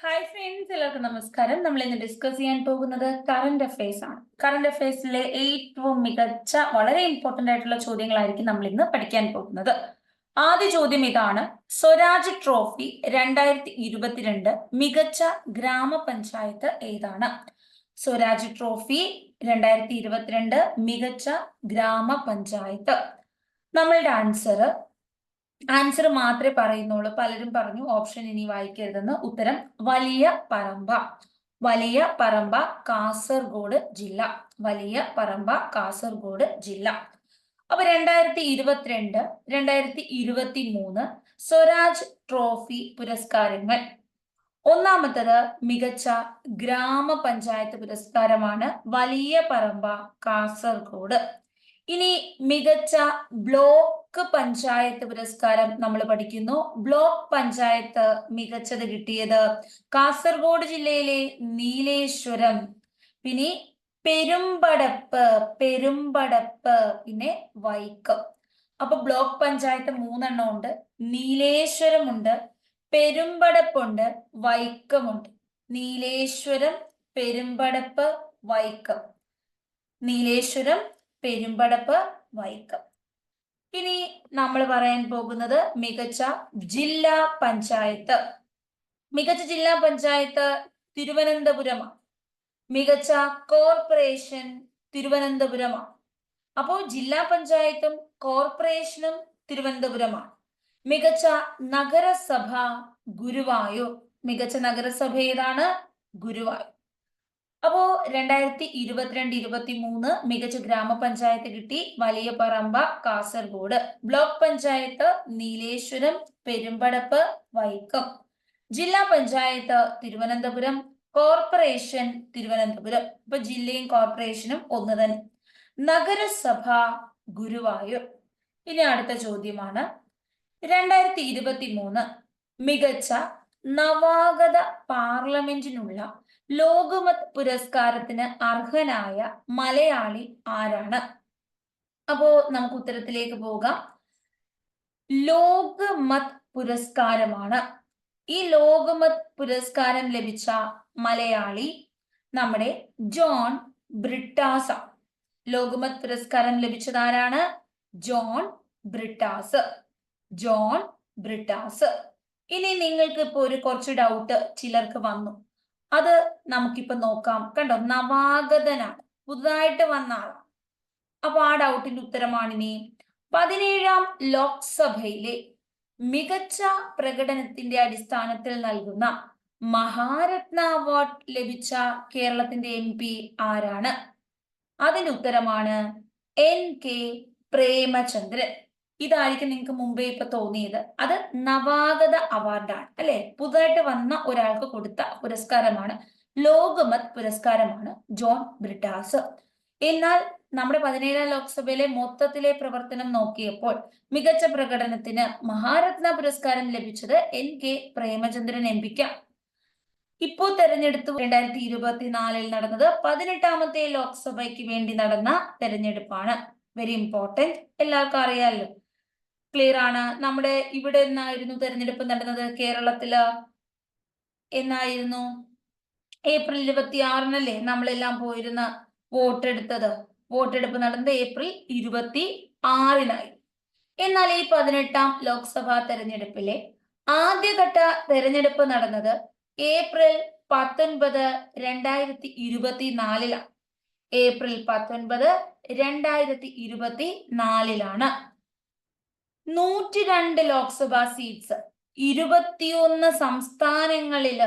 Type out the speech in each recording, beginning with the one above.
Hi friends എല്ലാവർക്കും നമസ്കാരം. നമ്മൾ ഇന്ന് ഡിസ്കസ് ചെയ്യാൻ പോകുന്നത് കറന്റ് അഫയേഴ്സ് ആണ്. കറന്റ് അഫയേഴ്സിലെ ഏറ്റവും മികച്ച വളരെ ഇമ്പോർട്ടന്റ് ആയിട്ടുള്ള ചോദ്യങ്ങളായിരിക്കും നമ്മൾ ഇന്ന് പഠിക്കാൻ പോകുന്നത്. ആദ്യ ചോദ്യം ഇതാണ്. സ്വരാജ് ട്രോഫി രണ്ടായിരത്തി ഇരുപത്തിരണ്ട് മികച്ച ഗ്രാമപഞ്ചായത്ത് ഏതാണ്? സ്വരാജ് ട്രോഫി രണ്ടായിരത്തി ഇരുപത്തിരണ്ട് മികച്ച ഗ്രാമപഞ്ചായത്ത്. നമ്മളുടെ ആൻസർ ആൻസർ മാത്രമേ പറയുന്നുള്ളൂ. പലരും പറഞ്ഞു ഓപ്ഷൻ ഇനി വായിക്കരുതെന്ന്. ഉത്തരം വലിയ പറമ്പ. വലിയ പറമ്പ കാസർഗോഡ് ജില്ല. വലിയ പറമ്പ കാസർഗോഡ് ജില്ല. അപ്പൊ രണ്ടായിരത്തി ഇരുപത്തിരണ്ട് രണ്ടായിരത്തി ഇരുപത്തി മൂന്ന് സ്വരാജ് ട്രോഫി പുരസ്കാരങ്ങൾ. ഒന്നാമത്തത് മികച്ച ഗ്രാമപഞ്ചായത്ത് പുരസ്കാരമാണ് വലിയ പറമ്പ കാസർഗോഡ്. ഇനി മികച്ച ബ്ലോക്ക് പഞ്ചായത്ത് പുരസ്കാരം നമ്മൾ പഠിക്കുന്നു. ബ്ലോക്ക് പഞ്ചായത്ത് മികച്ചത് കിട്ടിയത് കാസർഗോഡ് ജില്ലയിലെ നീലേശ്വരം. പിന്നെ പെരുമ്പടപ്പ് പെരുമ്പടപ്പ് പിന്നെ വൈക്കം. അപ്പൊ ബ്ലോക്ക് പഞ്ചായത്ത് മൂന്നെണ്ണം ഉണ്ട്. നീലേശ്വരമുണ്ട് പെരുമ്പടപ്പുണ്ട് വൈക്കമുണ്ട്. നീലേശ്വരം പെരുമ്പടപ്പ് വൈക്കം. നീലേശ്വരം പെരുമ്പടപ്പ് വൈക്കം. ഇനി നമ്മൾ പറയാൻ പോകുന്നത് മികച്ച ജില്ലാ പഞ്ചായത്ത്. മികച്ച ജില്ലാ പഞ്ചായത്ത് തിരുവനന്തപുരമാണ് മികച്ച കോർപ്പറേഷൻ തിരുവനന്തപുരമാണ് അപ്പോൾ ജില്ലാ പഞ്ചായത്തും കോർപ്പറേഷനും തിരുവനന്തപുരമാണ് മികച്ച നഗരസഭ ഗുരുവായൂർ. മികച്ച നഗരസഭ ഏതാണ്? ഗുരുവായൂർ. അപ്പോ രണ്ടായിരത്തി ഇരുപത്തിരണ്ട് ഇരുപത്തി മൂന്ന് മികച്ച ഗ്രാമപഞ്ചായത്ത് കിട്ടി വലിയ പറമ്പ കാസർഗോഡ്. ബ്ലോക്ക് പഞ്ചായത്ത് നീലേശ്വരം പെരുമ്പടപ്പ് വൈക്കം. ജില്ലാ പഞ്ചായത്ത് തിരുവനന്തപുരം. കോർപ്പറേഷൻ തിരുവനന്തപുരം. ഇപ്പൊ ജില്ലയും കോർപ്പറേഷനും ഒന്ന് തന്നെ. നഗരസഭ ഗുരുവായൂർ. ഇനി അടുത്ത ചോദ്യമാണ്. രണ്ടായിരത്തി ഇരുപത്തി മൂന്ന് മികച്ച നവാഗത പാർലമെന്റിനുള്ള ലോകമത് പുരസ്കാരത്തിന് അർഹനായ മലയാളി ആരാണ്? അപ്പോ നമുക്ക് ഉത്തരത്തിലേക്ക് പോകാം. ലോകമത് പുരസ്കാരമാണ്. ഈ ലോകമത് പുരസ്കാരം ലഭിച്ച മലയാളി നമ്മുടെ ജോൺ ബ്രിട്ടാസ ലോകമത് പുരസ്കാരം ലഭിച്ചതാരാണ്? ജോൺ ബ്രിട്ടാസ്. ജോൺ ബ്രിട്ടാസ്. ഇനി നിങ്ങൾക്ക് ഇപ്പോ ഒരു കുറച്ച് ഡൗട്ട് ചിലർക്ക് വന്നു. അത് നമുക്കിപ്പോ നോക്കാം. കണ്ടോ? നവാഗതനാണ്. പുതുതായിട്ട് വന്ന ആളാണ്. അപ്പൊ ആ ഡൗട്ടിന്റെ ഉത്തരമാണിനി പതിനേഴാം ലോക്സഭയിലെ മികച്ച പ്രകടനത്തിന്റെ അടിസ്ഥാനത്തിൽ നൽകുന്ന മഹാരത്ന അവാർഡ് ലഭിച്ച കേരളത്തിന്റെ എം പി ആരാണ്? അതിന്റെ ഉത്തരമാണ് എൻ കെ പ്രേമചന്ദ്രൻ. ഇതായിരിക്കും നിങ്ങൾക്ക് മുമ്പേ ഇപ്പൊ തോന്നിയത്. അത് നവാഗത അവാർഡാണ് അല്ലെ? പുതുതായിട്ട് വന്ന ഒരാൾക്ക് കൊടുത്ത പുരസ്കാരമാണ്. ലോകമത് പുരസ്കാരമാണ് ജോൺ ബ്രിട്ടാസ്. എന്നാൽ നമ്മുടെ പതിനേഴാം ലോക്സഭയിലെ മൊത്തത്തിലെ പ്രവർത്തനം നോക്കിയപ്പോൾ മികച്ച പ്രകടനത്തിന് മഹാരത്ന പുരസ്കാരം ലഭിച്ചത് എൻ കെ പ്രേമചന്ദ്രൻ എം പിക്കാണ് ഇപ്പോ തെരഞ്ഞെടുത്തു രണ്ടായിരത്തി ഇരുപത്തിനാലിൽ നടന്നത് പതിനെട്ടാമത്തെ ലോക്സഭയ്ക്ക് വേണ്ടി നടന്ന തെരഞ്ഞെടുപ്പാണ്. വെരി ഇമ്പോർട്ടന്റ് എല്ലാവർക്കും അറിയാമല്ലോ ക്ലിയർ ആണ്. നമ്മുടെ ഇവിടെ എന്നായിരുന്നു തെരഞ്ഞെടുപ്പ് നടന്നത്? കേരളത്തിൽ എന്നായിരുന്നു? ഏപ്രിൽ ഇരുപത്തി ആറിനല്ലേ നമ്മളെല്ലാം പോയിരുന്ന വോട്ടെടുത്തത്? വോട്ടെടുപ്പ് നടന്നത് ഏപ്രിൽ ഇരുപത്തി ആറിനായി എന്നാൽ ഈ പതിനെട്ടാം ലോക്സഭാ തെരഞ്ഞെടുപ്പിലെ ആദ്യഘട്ട തെരഞ്ഞെടുപ്പ് നടന്നത് ഏപ്രിൽ പത്തൊൻപത് രണ്ടായിരത്തി ഇരുപത്തിനാലിലാണ് ഏപ്രിൽ പത്തൊൻപത് രണ്ടായിരത്തി ഇരുപത്തി നാലിലാണ് നൂറ്റി രണ്ട് ലോക്സഭാ സീറ്റ്സ് ഇരുപത്തിയൊന്ന് സംസ്ഥാനങ്ങളിൽ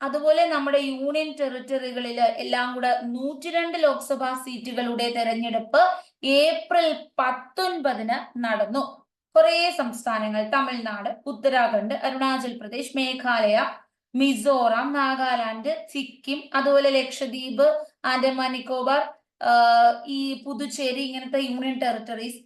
അതുപോലെ നമ്മുടെ യൂണിയൻ ടെറിറ്ററികളിൽ എല്ലാം കൂടെ നൂറ്റി രണ്ട് ലോക്സഭാ സീറ്റുകളുടെ തെരഞ്ഞെടുപ്പ് ഏപ്രിൽ പത്തൊൻപതിന് നടന്നു. കുറേ സംസ്ഥാനങ്ങൾ തമിഴ്നാട് ഉത്തരാഖണ്ഡ് അരുണാചൽ പ്രദേശ് മേഘാലയ മിസോറാം നാഗാലാൻഡ് സിക്കിം അതുപോലെ ലക്ഷദ്വീപ് ആൻഡമാൻ നിക്കോബാർ ഈ പുതുച്ചേരി ഇങ്ങനത്തെ യൂണിയൻ ടെറിട്ടറീസ്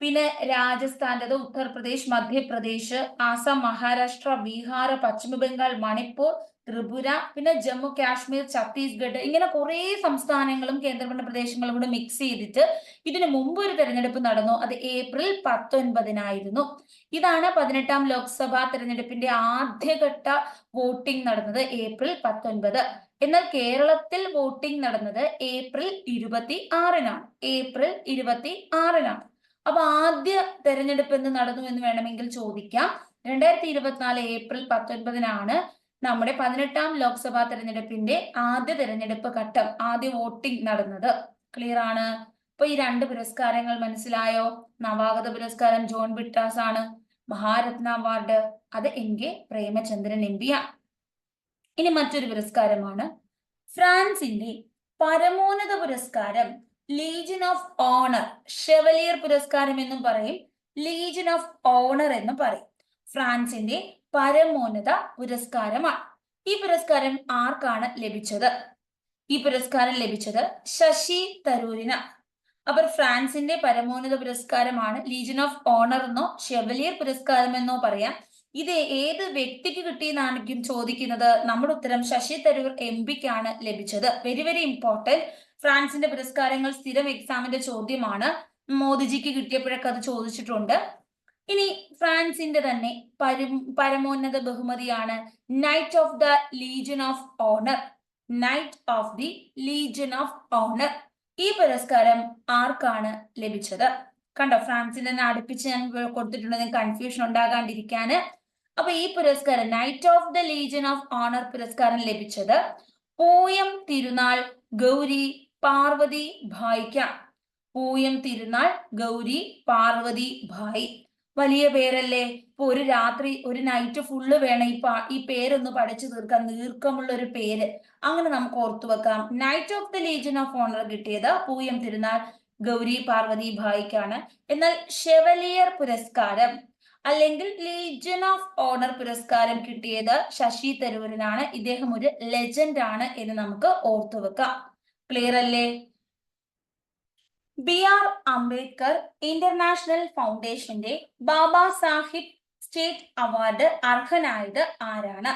പിന്നെ രാജസ്ഥാന്റെത് ഉത്തർപ്രദേശ് മധ്യപ്രദേശ് ആസാം മഹാരാഷ്ട്ര ബീഹാർ പശ്ചിമ ബംഗാൾ മണിപ്പൂർ ത്രിപുര പിന്നെ ജമ്മു കാശ്മീർ ഛത്തീസ്ഗഡ് ഇങ്ങനെ കുറെ സംസ്ഥാനങ്ങളും കേന്ദ്രഭരണ പ്രദേശങ്ങളും കൂടെ മിക്സ് ചെയ്തിട്ട് ഇതിനു മുമ്പ് ഒരു തെരഞ്ഞെടുപ്പ് നടന്നു. അത് ഏപ്രിൽ പത്തൊൻപതിനായിരുന്നു. ഇതാണ് പതിനെട്ടാം ലോക്സഭാ തെരഞ്ഞെടുപ്പിന്റെ ആദ്യഘട്ട വോട്ടിംഗ് നടന്നത് ഏപ്രിൽ പത്തൊൻപത്. എന്നാൽ കേരളത്തിൽ വോട്ടിംഗ് നടന്നത് ഏപ്രിൽ ഇരുപത്തി ആറിനാണ് ഏപ്രിൽ ഇരുപത്തി ആറിനാണ് അപ്പൊ ആദ്യ തെരഞ്ഞെടുപ്പ് എന്ന് നടന്നു എന്ന് വേണമെങ്കിൽ ചോദിക്കാം. രണ്ടായിരത്തി ഇരുപത്തിനാല് ഏപ്രിൽ പത്തൊൻപതിനാണ് നമ്മുടെ പതിനെട്ടാം ലോക്സഭാ തെരഞ്ഞെടുപ്പിന്റെ ആദ്യ തെരഞ്ഞെടുപ്പ് ഘട്ടം ആദ്യ വോട്ടിംഗ് നടന്നത്. ക്ലിയർ ആണ്? അപ്പൊ ഈ രണ്ട് പുരസ്കാരങ്ങൾ മനസ്സിലായോ? നവാഗത പുരസ്കാരം ജോൺ ബിട്ടാസ് ആണ്. മഹാരത്ന അവാർഡ്. അത് എൻ കെ പ്രേമചന്ദ്രൻ എം ആണ്. ഇനി മറ്റൊരു പുരസ്കാരമാണ് ഫ്രാൻസിന്റെ പരമോന്നത പുരസ്കാരം ലീജൻ ഓഫ് ഓണർ ഷെവലിയർ പുരസ്കാരം എന്നും പറയും. ലീജൻ ഓഫ് ഓണർ എന്നും പറയും. ഫ്രാൻസിന്റെ പരമോന്നത പുരസ്കാരമാണ്. ഈ പുരസ്കാരം ആർക്കാണ് ലഭിച്ചത്? ഈ പുരസ്കാരം ലഭിച്ചത് ശശി തരൂരിന്. അപ്പോൾ ഫ്രാൻസിന്റെ പരമോന്നത പുരസ്കാരമാണ് ലീജൻ ഓഫ് ഓണർ എന്നോ ഷെവലിയർ പുരസ്കാരം എന്നോ പറയാം. ഇത് ഏത് വ്യക്തിക്ക് കിട്ടിയെന്നാണെങ്കിലും ചോദിക്കുന്നത്? നമ്മുടെ ഉത്തരം ശശി തരൂർ എം പിക്കാണ് ലഭിച്ചത്. വെരി വെരി ഇമ്പോർട്ടന്റ് ഫ്രാൻസിന്റെ പുരസ്കാരങ്ങൾ സ്ഥിരം എക്സാമിന്റെ ചോദ്യമാണ്. മോദിജിക്ക് കിട്ടിയപ്പോഴൊക്കെ അത് ചോദിച്ചിട്ടുണ്ട്. ഇനി ഫ്രാൻസിന്റെ തന്നെ പരമോന്നത ബഹുമതിയാണ് knight of the Legion of Honour knight of the Legion of Honour ഈ പുരസ്കാരം ആർക്കാണ് ലഭിച്ചത്? കണ്ടോ ഫ്രാൻസിന്റെ തന്നെ അടുപ്പിച്ച് ഞാൻ കൊടുത്തിട്ടുണ്ട്. കൺഫ്യൂഷൻ ഉണ്ടാകാണ്ടിരിക്കാന്. അപ്പൊ ഈ പുരസ്കാരം knight of the Legion of Honour പുരസ്കാരം ലഭിച്ചത് പൂയം തിരുനാൾ ഗൗരി പാർവതി ഭായിക്കാണ് പൂയം തിരുനാൾ ഗൗരി പാർവതി ഭായി. വലിയ പേരല്ലേ? ഇപ്പൊ ഒരു രാത്രി ഒരു നൈറ്റ് ഫുള്ള് വേണം ഈ പാ ഈ പേരൊന്ന് പഠിച്ചു തീർക്കാൻ ദീർഘമുള്ള ഒരു പേര്. അങ്ങനെ നമുക്ക് ഓർത്തു വെക്കാം. Knight of the Legion of Honour കിട്ടിയത് പൂയം തിരുനാൾ ഗൗരി പാർവതി ഭായിക്കാണ്. എന്നാൽ ഷെവലിയർ പുരസ്കാരം അല്ലെങ്കിൽ ലീജൻ ഓഫ് ഓണർ പുരസ്കാരം കിട്ടിയത് ശശി തരൂരിനാണ്. ഇദ്ദേഹം ഒരു ലെജൻഡ് ആണ് എന്ന് നമുക്ക് ഓർത്തു വെക്കാം. ക്ലിയർ അല്ലേ? ബി ആർ അംബേദ്കർ ഇന്റർനാഷണൽ ഫൗണ്ടേഷന്റെ ബാബാ സാഹിബ് സ്റ്റേറ്റ് അവാർഡ് അർഹനായത് ആരാണ്?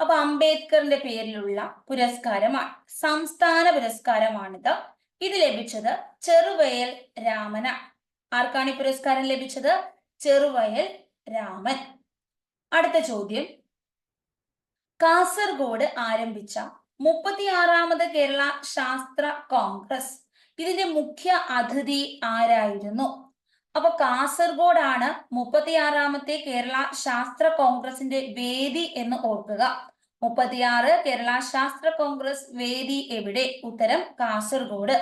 അപ്പൊ അംബേദ്കറിന്റെ പേരിലുള്ള പുരസ്കാരമാണ് സംസ്ഥാന പുരസ്കാരമാണിത്. ഇത് ലഭിച്ചത് ചെറുവയൽ രാമന. ആർക്കാണ് ഈ പുരസ്കാരം ലഭിച്ചത്? ചെറുവയൽ രാമൻ. അടുത്ത ചോദ്യം. കാസർഗോഡ് ആരംഭിച്ച മുപ്പത്തിയാറാമത് കേരള ശാസ്ത്ര കോൺഗ്രസ്. ഇതിന്റെ മുഖ്യ അതിഥി ആരായിരുന്നു? അപ്പൊ കാസർഗോഡാണ് മുപ്പത്തിയാറാമത്തെ കേരള ശാസ്ത്ര കോൺഗ്രസിന്റെ വേദി എന്ന് ഓർക്കുക. മുപ്പത്തിയാറ് കേരള ശാസ്ത്ര കോൺഗ്രസ് വേദി എവിടെ? ഉത്തരം കാസർഗോഡ്.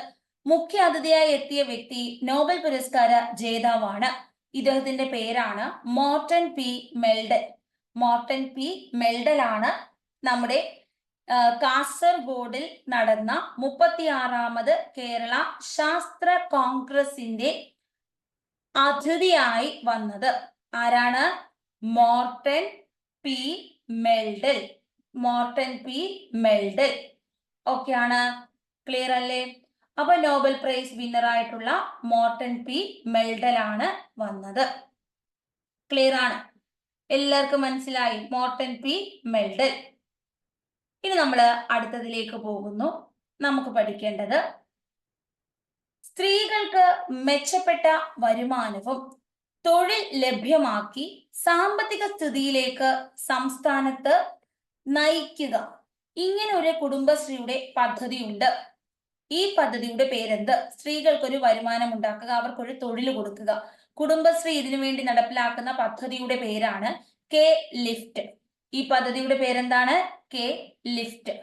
മുഖ്യ അതിഥിയായി എത്തിയ വ്യക്തി നോബൽ പുരസ്കാര ജേതാവാണ്. ഇദ്ദേഹത്തിന്റെ പേരാണ് Morten P Meldal Morten P Meldal ആണ് നമ്മുടെ കാസർഗോഡിൽ നടന്ന മുപ്പത്തിയാറാമത് കേരള ശാസ്ത്ര കോൺഗ്രസിന്റെ അതിഥിയായി വന്നത് ആരാണ്? Morten P. Meldal. Morten P. Meldal. Okay ആണ്. ക്ലിയർ അല്ലേ? അപ്പൊ നോബൽ പ്രൈസ് വിന്നർ ആയിട്ടുള്ള മോർട്ടൻ പി. മെൽഡൽ ആണ് വന്നത്. ക്ലിയർ ആണ്. എല്ലാവർക്കും മനസ്സിലായി? Morten P. മെൽഡൽ. ഇനി നമ്മൾ അടുത്തതിലേക്ക് പോകുന്നു. നമുക്ക് പഠിക്കേണ്ടത് സ്ത്രീകൾക്ക് മെച്ചപ്പെട്ട വരുമാനവും തൊഴിൽ ലഭ്യമാക്കി സാമ്പത്തിക സ്ഥിതിയിലേക്ക് സംസ്ഥാനത്ത് നയിക്കുക. ഇങ്ങനെ ഒരു കുടുംബശ്രീയുടെ പദ്ധതിയുണ്ട്. ഈ പദ്ധതിയുടെ പേരെന്ത്? സ്ത്രീകൾക്കൊരു വരുമാനം ഉണ്ടാക്കുക അവർക്കൊരു തൊഴിൽ കൊടുക്കുക. കുടുംബശ്രീ ഇതിനു വേണ്ടി നടപ്പിലാക്കുന്ന പദ്ധതിയുടെ പേരാണ് കെ ലിഫ്റ്റ്. ഈ പദ്ധതിയുടെ പേരെന്താണ്? K lift.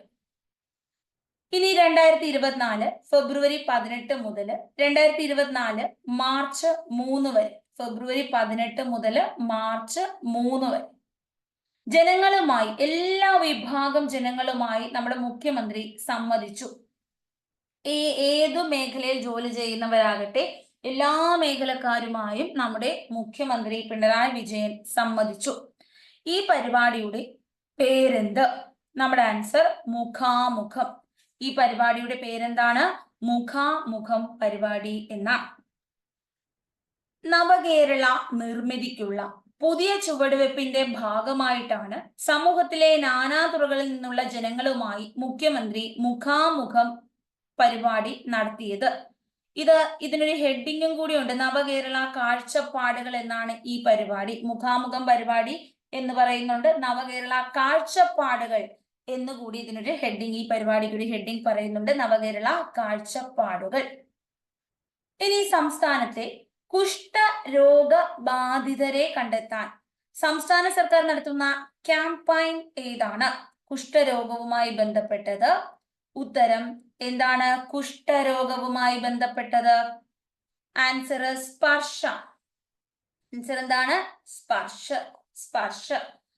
ഇനി രണ്ടായിരത്തി ഇരുപത്തിനാല് ഫെബ്രുവരി പതിനെട്ട് മുതൽ രണ്ടായിരത്തി ഇരുപത്തിനാല് മാർച്ച് മൂന്ന് വരെ. ഫെബ്രുവരി പതിനെട്ട് മുതൽ മാർച്ച് മൂന്ന് വരെ. ജനങ്ങളുമായി എല്ലാ വിഭാഗം ജനങ്ങളുമായി നമ്മുടെ മുഖ്യമന്ത്രി സമ്മതിച്ചു ഈ ഏതു മേഖലയിൽ ജോലി ചെയ്യുന്നവരാകട്ടെ എല്ലാ മേഖലക്കാരുമായും നമ്മുടെ മുഖ്യമന്ത്രി പിണറായി വിജയൻ സമ്മതിച്ചു ഈ പരിപാടിയുടെ പേരെന്ത്? നമ്മുടെ ആൻസർ മുഖാമുഖം. ഈ പരിപാടിയുടെ പേരെന്താണ്? മുഖാമുഖം പരിപാടി എന്ന. നവകേരള നിർമ്മിതിക്കുള്ള പുതിയ ചുവടുവെപ്പിന്റെ ഭാഗമായിട്ടാണ് സമൂഹത്തിലെ നാനാതുറകളിൽ നിന്നുള്ള ജനങ്ങളുമായി മുഖ്യമന്ത്രി മുഖാമുഖം പരിപാടി നടത്തിയത്. ഇത് ഇതിനൊരു ഹെഡിങ്ങും കൂടിയുണ്ട് നവകേരള കാഴ്ചപ്പാടുകൾ എന്നാണ് ഈ പരിപാടി. മുഖാമുഖം പരിപാടി എന്ന് പറയുന്നുണ്ട്. നവകേരള കാഴ്ചപ്പാടുകൾ എന്നുകൂടി ഇതിനൊരു ഹെഡിങ് ഈ പരിപാടിക്ക് ഒരു ഹെഡിങ് പറയുന്നുണ്ട്. നവകേരള കാഴ്ചപ്പാടുകൾ. ഇനി സംസ്ഥാനത്തെ കുഷ്ഠരോഗ ബാധിതരെ കണ്ടെത്താൻ സംസ്ഥാന സർക്കാർ നടത്തുന്ന ക്യാമ്പയിൻ ഏതാണ്? കുഷ്ഠരോഗവുമായി ബന്ധപ്പെട്ടത് ഉത്തരം എന്താണ്? കുഷ്ഠരോഗവുമായി ബന്ധപ്പെട്ടത് ആൻസർ സ്പർശ. ആൻസർ എന്താണ്? സ്പർശ. സ്പർശ.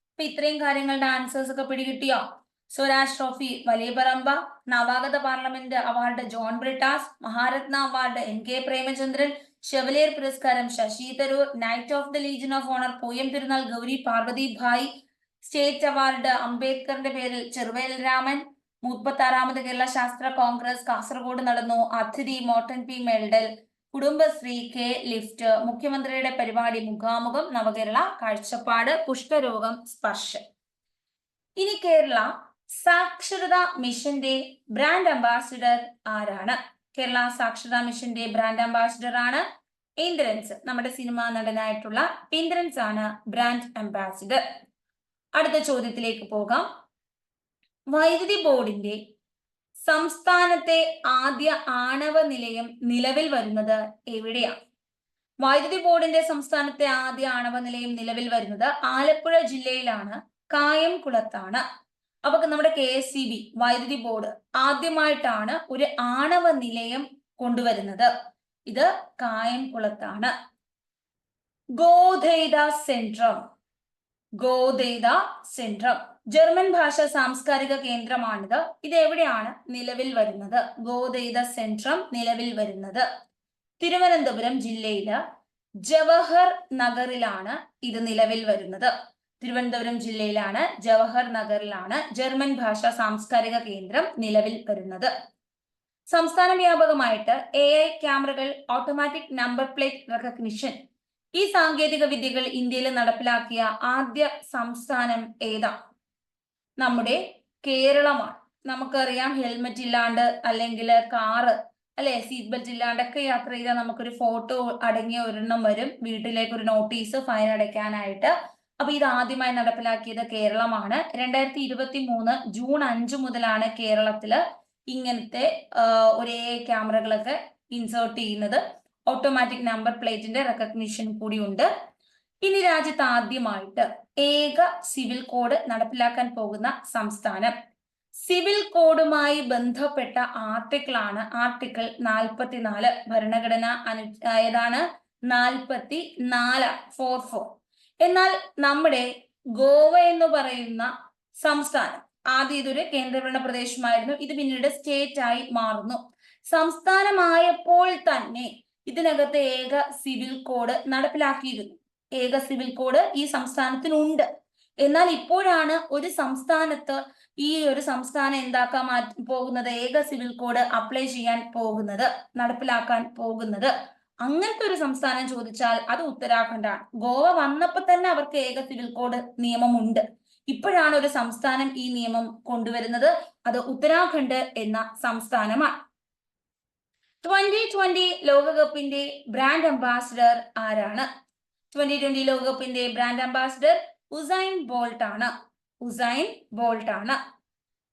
അപ്പൊ ഇത്രയും കാര്യങ്ങളുടെ ആൻസേഴ്സ് ഒക്കെ പിടികിട്ടിയോ? Swaraj trophy Valiyaparamba നവാഗത parliament award John Brittas Maharatna award N K Premachandran chevalier പുരസ്കാരം Shashi Tharoor knight of the Legion of Honour Pooyam Thirunal Gowri Parvathi Bai state award അംബേദ്കറിന്റെ പേരിൽ ചെറുവേൽ രാമൻ മുപ്പത്തി ആറാമത് കേരള ശാസ്ത്ര കോൺഗ്രസ് കാസർഗോഡ് നടന്നു അതിഥി Morten P Meldal. Kudumbashree K lift മുഖ്യമന്ത്രിയുടെ പരിപാടി മുഖാമുഖം നവകേരള കാഴ്ചപ്പാട് കുഷ്ഠരോഗം സ്പർശം. ഇനി കേരള സാക്ഷരതാ മിഷന്റെ ബ്രാൻഡ് അംബാസിഡർ ആരാണ്? കേരള സാക്ഷരതാ മിഷന്റെ ബ്രാൻഡ് അംബാസിഡർ ആണ് ഇന്ദ്രൻസ്. നമ്മുടെ സിനിമാ നടനായിട്ടുള്ള ഇന്ദ്രൻസ് ആണ് ബ്രാൻഡ് അംബാസിഡർ. അടുത്ത ചോദ്യത്തിലേക്ക് പോകാം. വൈദ്യുതി ബോർഡിന്റെ സംസ്ഥാനത്തെ ആദ്യ ആണവ നിലയം നിലവിൽ വരുന്നത് എവിടെയാണ്? വൈദ്യുതി ബോർഡിന്റെ സംസ്ഥാനത്തെ ആദ്യ ആണവ നിലയം നിലവിൽ വരുന്നത് ആലപ്പുഴ ജില്ലയിലാണ് കായംകുളത്താണ്. അപ്പൊ നമ്മുടെ കെ എസ് സി ബി വൈദ്യുതി ബോർഡ് ആദ്യമായിട്ടാണ് ഒരു ആണവ നിലയം കൊണ്ടുവരുന്നത്. ഇത് കായംകുളത്താണ്. Goethe Zentrum. Goethe Zentrum. German ഭാഷ സാംസ്കാരിക കേന്ദ്രമാണിത്. ഇത് എവിടെയാണ് നിലവിൽ വരുന്നത്? ഗോദൈത സെൻട്രം നിലവിൽ വരുന്നത്. തിരുവനന്തപുരം ജില്ലയിൽ ജവഹർ നഗറിലാണ് ഇത് നിലവിൽ വരുന്നത്. തിരുവനന്തപുരം ജില്ലയിലാണ് ജവഹർ നഗറിലാണ് ജർമ്മൻ ഭാഷ സാംസ്കാരിക കേന്ദ്രം നിലവിൽ വരുന്നത്. സംസ്ഥാന വ്യാപകമായിട്ട് എ ഐ ക്യാമറകൾ ഓട്ടോമാറ്റിക് നമ്പർ പ്ലേറ്റ് റെക്കഗ്നിഷൻ ഈ സാങ്കേതിക വിദ്യകൾ ഇന്ത്യയിൽ നടപ്പിലാക്കിയ ആദ്യ സംസ്ഥാനം ഏതാ? നമ്മുടെ കേരളമാണ്. നമുക്കറിയാം ഹെൽമെറ്റ് ഇല്ലാണ്ട് അല്ലെങ്കിൽ കാറ് അല്ലെ സീറ്റ് ബെൽറ്റ് ഇല്ലാണ്ടൊക്കെ യാത്ര ചെയ്താൽ നമുക്കൊരു ഫോട്ടോ അടങ്ങിയ ഒരെണ്ണം വരും. വീട്ടിലേക്ക് ഒരു നോട്ടീസ് ഫൈൻ അടയ്ക്കാനായിട്ട്. അപ്പൊ ഇത് ആദ്യമായി നടപ്പിലാക്കിയത് കേരളമാണ്. രണ്ടായിരത്തി ഇരുപത്തി മൂന്ന് ജൂൺ അഞ്ചു മുതലാണ് കേരളത്തിൽ ഇങ്ങനത്തെ ഒരേ ക്യാമറകളൊക്കെ ഇൻസേർട്ട് ചെയ്യുന്നത്. ഓട്ടോമാറ്റിക് നമ്പർ പ്ലേറ്റിന്റെ റെക്കഗ്നിഷൻ കൂടി ഉണ്ട്. ഇനി രാജ്യത്ത് ആദ്യമായിട്ട് ഏക സിവിൽ കോഡ് നടപ്പിലാക്കാൻ പോകുന്ന സംസ്ഥാനം. സിവിൽ കോഡുമായി ബന്ധപ്പെട്ട ആർട്ടിക്കിൾ ആണ് ആർട്ടിക്കിൾ നാൽപ്പത്തിനാല് ഭരണഘടന അനു ഏതാണ്? നാൽപ്പത്തി നാല് ഫോർ ഫോർ എന്നാൽ നമ്മുടെ ഗോവ എന്ന് പറയുന്ന സംസ്ഥാനം ആദ്യം ഇതൊരു കേന്ദ്രഭരണ പ്രദേശമായിരുന്നു. ഇത് പിന്നീട് സ്റ്റേറ്റ് ആയി മാറുന്നു. സംസ്ഥാനമായപ്പോൾ തന്നെ ഇതിനകത്ത് ഏക സിവിൽ കോഡ് നടപ്പിലാക്കിയിരുന്നു. ഏക സിവിൽ കോഡ് ഈ സംസ്ഥാനത്തിനുണ്ട്. എന്നാൽ ഇപ്പോഴാണ് ഒരു സംസ്ഥാനത്ത് ഈ ഒരു സംസ്ഥാനം എന്താക്കാൻ മാറ്റി പോകുന്നത്? ഏക സിവിൽ കോഡ് അപ്ലൈ ചെയ്യാൻ പോകുന്നത് നടപ്പിലാക്കാൻ പോകുന്നത്. അങ്ങനത്തെ ഒരു സംസ്ഥാനം ചോദിച്ചാൽ അത് ഉത്തരാഖണ്ഡാണ്. ഗോവ വന്നപ്പോൾ തന്നെ അവർക്ക് ഏക സിവിൽ കോഡ് നിയമമുണ്ട്. ഇപ്പോഴാണ് ഒരു സംസ്ഥാനം ഈ നിയമം കൊണ്ടുവരുന്നത്. അത് ഉത്തരാഖണ്ഡ് എന്ന സംസ്ഥാനമാണ്. ട്വന്റി ട്വന്റി ലോകകപ്പിന്റെ ബ്രാൻഡ് അംബാസിഡർ ആരാണ്? ട്വന്റി ട്വന്റി ലോകകപ്പിന്റെ ബ്രാൻഡ് അംബാസിഡർ ഉസൈൻ ബോൾട്ട് ആണ് ഉസൈൻ ബോൾട്ട് ആണ്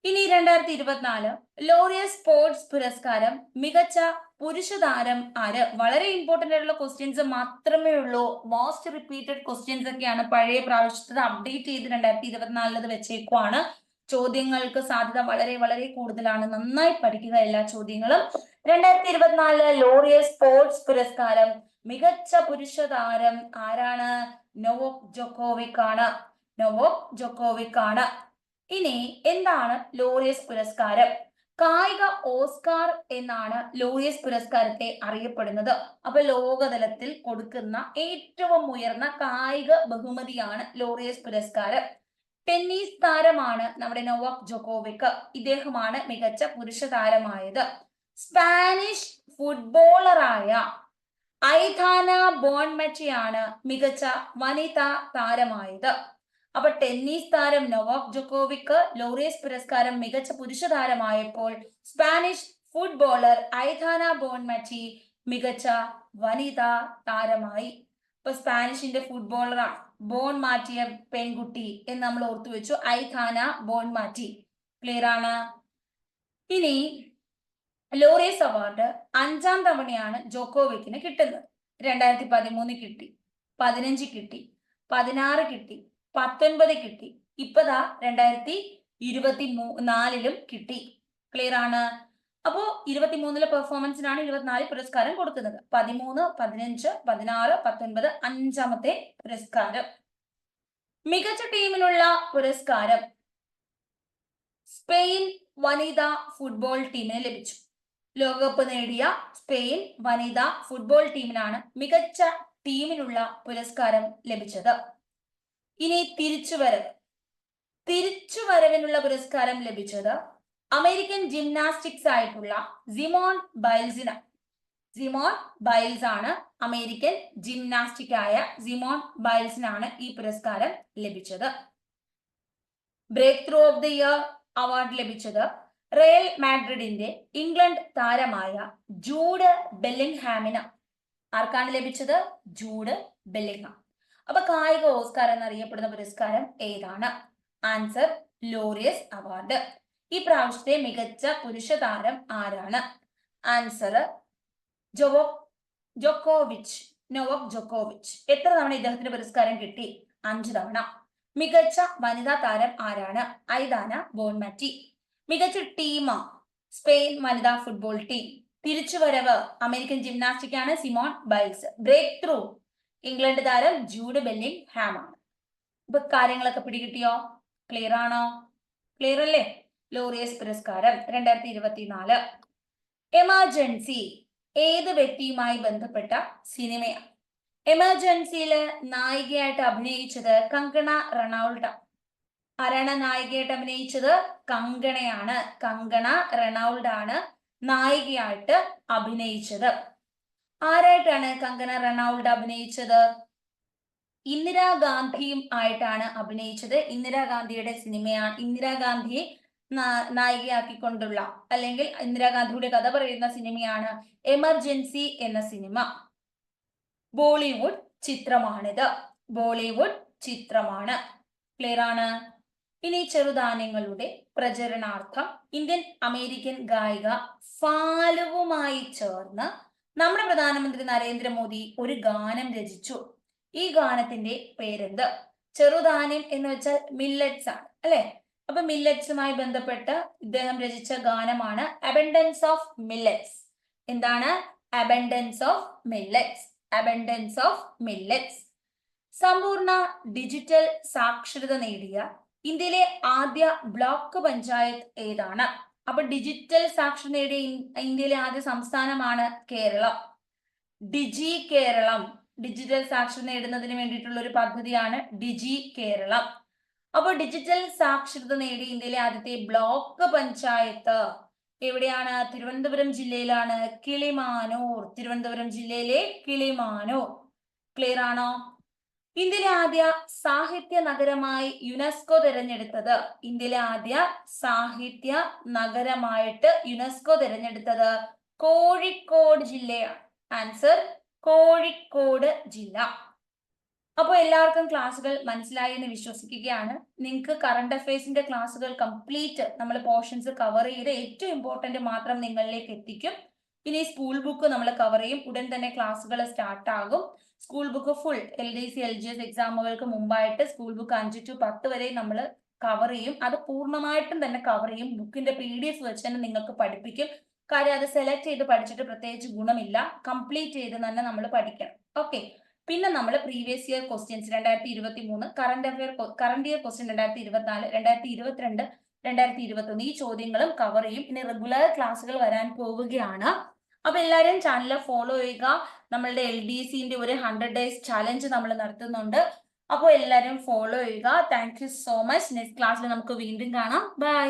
ഇനി രണ്ടായിരത്തി ഇരുപത്തിനാല് ലോറിയ സ്പോർട്സ് പുരസ്കാരം മികച്ച പുരുഷ താരം ആര്? വളരെ ഇമ്പോർട്ടന്റ് ആയിട്ടുള്ള ക്വസ്റ്റ്യൻസ് മാത്രമേ ഉള്ളൂ. മോസ്റ്റ് റിപ്പീറ്റഡ് ക്വസ്റ്റ്യൻസ് ഒക്കെയാണ് പഴയ പ്രാവശ്യത്തത് അപ്ഡേറ്റ് ചെയ്ത് രണ്ടായിരത്തി ഇരുപത്തിനാലിലത് വെച്ചേക്കുവാണ്. ചോദ്യങ്ങൾക്ക് സാധ്യത വളരെ വളരെ കൂടുതലാണ്. നന്നായി പഠിക്കുക എല്ലാ ചോദ്യങ്ങളും. രണ്ടായിരത്തി ഇരുപത്തിനാലിൽ ലോറിയ സ്പോർട്സ് പുരസ്കാരം മികച്ച പുരുഷ താരം ആരാണ്? നൊവോക് ജോക്കോവിക് ആണ് നൊവോക് ജോക്കോവിക് ആണ് ഇനി എന്താണ് ലോറിയസ് പുരസ്കാരം? കായിക ഓസ്കാർ എന്നാണ് ലോറിയസ് പുരസ്കാരത്തെ അറിയപ്പെടുന്നത്. അപ്പൊ ലോകതലത്തിൽ കൊടുക്കുന്ന ഏറ്റവും ഉയർന്ന കായിക ബഹുമതിയാണ് ലോറിയസ് പുരസ്കാരം. ടെന്നീസ് താരമാണ് നമ്മുടെ നൊവാക് ജോക്കോവിക്. ഇദ്ദേഹമാണ് മികച്ച പുരുഷ താരമായത് സ്പാനിഷ് ഫുട്ബോളറായ ഐധാന ബോൺമറ്റിയാണ് മികച്ച വനിതാ താരമായത്. അപ്പൊ ടെന്നീസ് താരം നൊവാക് ജോക്കോവിക്ക് ലോറിയസ് പുരസ്കാരം മികച്ച പുരുഷ താരമായപ്പോൾ സ്പാനിഷ് ഫുട്ബോളർ ഐഥാന ബോൺമറ്റി മികച്ച വനിതാ താരമായി. ഇപ്പൊ സ്പാനിഷിന്റെ ഫുട്ബോളറാണ് ബോൺ മാറ്റിയ പെൺകുട്ടി എന്ന് നമ്മൾ ഓർത്തു വെച്ചു ഐഖാന ബോൺ മാറ്റി. ക്ലിയർ ആണ്? ഇനി ലോറിയസ് അവാർഡ് അഞ്ചാം തവണയാണ് ജോക്കോവിക്കിന് കിട്ടുന്നത്. രണ്ടായിരത്തി പതിമൂന്ന് കിട്ടി പതിനഞ്ച് കിട്ടി പതിനാറ് കിട്ടി പത്തൊൻപത് കിട്ടി. ഇപ്പതാ രണ്ടായിരത്തി ഇരുപത്തി മൂ നാലിലും കിട്ടി. ക്ലിയർ ആണ്? അപ്പോ ഇരുപത്തി മൂന്നിലെ പെർഫോമൻസിനാണ് ഇരുപത്തിനാല് പുരസ്കാരം കൊടുക്കുന്നത്. പതിമൂന്ന് പതിനഞ്ച് പതിനാറ് പത്തൊൻപത് അഞ്ചാമത്തെ പുരസ്കാരം. മികച്ച ടീമിനുള്ള പുരസ്കാരം സ്പെയിൻ വനിതാ ഫുട്ബോൾ ടീമിന് ലഭിച്ചു. ലോകകപ്പ് നേടിയ സ്പെയിൻ വനിതാ ഫുട്ബോൾ ടീമിനാണ് മികച്ച ടീമിനുള്ള പുരസ്കാരം ലഭിച്ചത്. ഇനി തിരിച്ചുവരവ്. തിരിച്ചുവരവിനുള്ള പുരസ്കാരം ലഭിച്ചത് അമേരിക്കൻ ജിംനാസ്റ്റിക്സ് ആയിട്ടുള്ള സിമോൺ ബൈൽസിന്. സിമോൺ ബൈൽസ് ആണ് അമേരിക്കൻ ജിംനാസ്റ്റിക് ആയ സിമോൺ ബൈൽസിനാണ് ഈ പുരസ്കാരം ലഭിച്ചത്. Breakthrough of the year award ലഭിച്ചത് റയൽ മാഡ്രിഡിന്റെ ഇംഗ്ലണ്ട് താരമായ ജൂഡ് ബെല്ലിംഗ്ഹാമിന് ആർക്കാണ് ലഭിച്ചത്? Jude Bellingham. അപ്പൊ കായിക ഓസ്കാർ എന്നറിയപ്പെടുന്ന പുരസ്കാരം ഏതാണ്? ആൻസർ ലോറിയസ് അവാർഡ് ഈ പ്രാവശ്യത്തെ മികച്ച പുരുഷ താരം ആരാണ്? ആൻസർ ജോവോ ജോക്കോവിച്ച് നോവക് ജോക്കോവിച്ച് എത്ര തവണ ഇദ്ദേഹത്തിന് പുരസ്കാരം കിട്ടി? അഞ്ചു തവണ. മികച്ച വനിതാ താരം ആരാണ്? ഐദാന ബോൺമാറ്റി മികച്ച ടീം സ്പെയിൻ വനിതാ ഫുട്ബോൾ ടീം. തിരിച്ചുവരവ് അമേരിക്കൻ ജിംനാസ്റ്റിക് ആണ് Simone Biles. Break through England താരം ജൂഡ് ബെല്ലിംഗ് ഹാം ആണ് ഇപ്പൊ കാര്യങ്ങളൊക്കെ പിടികിട്ടിയോ? ക്ലിയർ ആണോ? ക്ലിയർ അല്ലേ? ലോറിയസ് പുരസ്കാരം രണ്ടായിരത്തി ഇരുപത്തിനാല് എമർജൻസി ഏത് വ്യക്തിയുമായി ബന്ധപ്പെട്ട സിനിമയാണ് എമർജൻസിയിൽ നായികയായിട്ട് അഭിനയിച്ചത് കങ്കണ റണൌൾഡ്. ആരാണ് നായികയായിട്ട് അഭിനയിച്ചത് കങ്കണയാണ്. കങ്കണ റെണൗൾഡ് ആണ് നായികയായിട്ട് അഭിനയിച്ചത്. ആരായിട്ടാണ് കങ്കണ റണൗൾഡ് അഭിനയിച്ചത്? ഇന്ദിരാഗാന്ധിയും ആയിട്ടാണ് അഭിനയിച്ചത്. ഇന്ദിരാഗാന്ധിയുടെ സിനിമയാണ് ഇന്ദിരാഗാന്ധിയെ നായികയാക്കിക്കൊണ്ടുള്ള അല്ലെങ്കിൽ ഇന്ദിരാഗാന്ധിയുടെ കഥ പറയുന്ന സിനിമയാണ് എമർജൻസി എന്ന സിനിമ. ബോളിവുഡ് ചിത്രമാണിത്. ബോളിവുഡ് ചിത്രമാണ്. ക്ലിയർ ആണ് ഇനി ചെറുധാന്യങ്ങളുടെ പ്രചരണാർത്ഥം ഇന്ത്യൻ അമേരിക്കൻ ഗായിക ഫാലുവുമായി ചേർന്ന് നമ്മുടെ പ്രധാനമന്ത്രി നരേന്ദ്രമോദി ഒരു ഗാനം രചിച്ചു. ഈ ഗാനത്തിന്റെ പേരെന്ത്? ചെറുധാന്യം എന്ന് വെച്ചാൽ മില്ലറ്റ്സ് ആണ് അല്ലെ? അപ്പൊ മില്ലറ്റ്സുമായി ബന്ധപ്പെട്ട് ഇദ്ദേഹം രചിച്ച ഗാനമാണ് അബൻഡൻസ് ഓഫ് മില്ലറ്റ്സ് എന്താണ്? Abundance of millets abundance of millets സമ്പൂർണ ഡിജിറ്റൽ സാക്ഷരത നേടിയ ഇന്ത്യയിലെ ആദ്യ ബ്ലോക്ക് പഞ്ചായത്ത് ഏതാണ്? അപ്പൊ ഡിജിറ്റൽ സാക്ഷരത നേടിയ ഇന്ത്യയിലെ ആദ്യ സംസ്ഥാനമാണ് കേരളം. ഡിജി കേരളം ഡിജിറ്റൽ സാക്ഷരത നേടുന്നതിന് വേണ്ടിയിട്ടുള്ള ഒരു പദ്ധതിയാണ് ഡിജി കേരളം. അപ്പോൾ ഡിജിറ്റൽ സാക്ഷരത നേടി ഇന്ത്യയിലെ ആദ്യത്തെ ബ്ലോക്ക് പഞ്ചായത്ത് എവിടെയാണ്? തിരുവനന്തപുരം ജില്ലയിലാണ്. കിളിമാനൂർ. തിരുവനന്തപുരം ജില്ലയിലെ കിളിമാനൂർ. ക്ലിയർ ആണോ? ഇന്ത്യയിലെ ആദ്യ സാഹിത്യ നഗരമായി യുനെസ്കോ തിരഞ്ഞെടുത്തത്. ഇന്ത്യയിലെ ആദ്യ സാഹിത്യ നഗരമായിട്ട് യുനെസ്കോ തിരഞ്ഞെടുത്തത് കോഴിക്കോട് ജില്ലയാണ്. ആൻസർ കോഴിക്കോട് ജില്ല. അപ്പോൾ എല്ലാവർക്കും ക്ലാസ്സുകൾ മനസ്സിലായി എന്ന് വിശ്വസിക്കുകയാണ്. നിങ്ങൾക്ക് കറണ്ട് അഫയേഴ്സിന്റെ ക്ലാസ്സുകൾ കംപ്ലീറ്റ് നമ്മൾ പോർഷൻസ് കവർ ചെയ്ത് ഏറ്റവും ഇമ്പോർട്ടന്റ് മാത്രം നിങ്ങളിലേക്ക് എത്തിക്കും. ഇനി സ്കൂൾ ബുക്ക് നമ്മൾ കവർ ചെയ്യും. ഉടൻ തന്നെ ക്ലാസ്സുകൾ സ്റ്റാർട്ട് ആകും. School book full L D C L G S എക്സാമുകൾക്ക് മുമ്പായിട്ട് സ്കൂൾ ബുക്ക് അഞ്ച് ടു പത്ത് വരെ നമ്മൾ കവർ ചെയ്യും. അത് പൂർണമായിട്ടും തന്നെ കവർ ചെയ്യും. ബുക്കിന്റെ പി ഡി എഫ് വെച്ച് തന്നെ നിങ്ങൾക്ക് പഠിപ്പിക്കും. കാര്യം അത് സെലക്ട് ചെയ്ത് പഠിച്ചിട്ട് പ്രത്യേകിച്ച് ഗുണമില്ല. കംപ്ലീറ്റ് ചെയ്ത് തന്നെ നമ്മൾ പഠിക്കണം. ഓക്കെ പിന്നെ നമ്മൾ പ്രീവിയസ് ഇയർ ക്വസ്റ്റ്യൻസ് രണ്ടായിരത്തി ഇരുപത്തി മൂന്ന് current affair current year question രണ്ടായിരത്തി ഇരുപത്തിനാല് രണ്ടായിരത്തി ഇരുപത്തിരണ്ട് രണ്ടായിരത്തി ഇരുപത്തി ഒന്ന് ഈ ചോദ്യങ്ങളും കവർ ചെയ്യും. ഇനി റെഗുലർ ക്ലാസ്സുകൾ വരാൻ പോവുകയാണ്. അപ്പൊ എല്ലാവരും ചാനൽ ഫോളോ ചെയ്യുക. നമ്മളുടെ എൽ ഡി സിന്റെ ഒരു ഹൺഡ്രഡ് ഡേയ്സ് ചാലഞ്ച് നമ്മൾ നടത്തുന്നുണ്ട്. അപ്പോൾ എല്ലാവരും ഫോളോ ചെയ്യുക. Thank you so much next ക്ലാസ്സിൽ നമുക്ക് വീണ്ടും കാണാം. ബൈ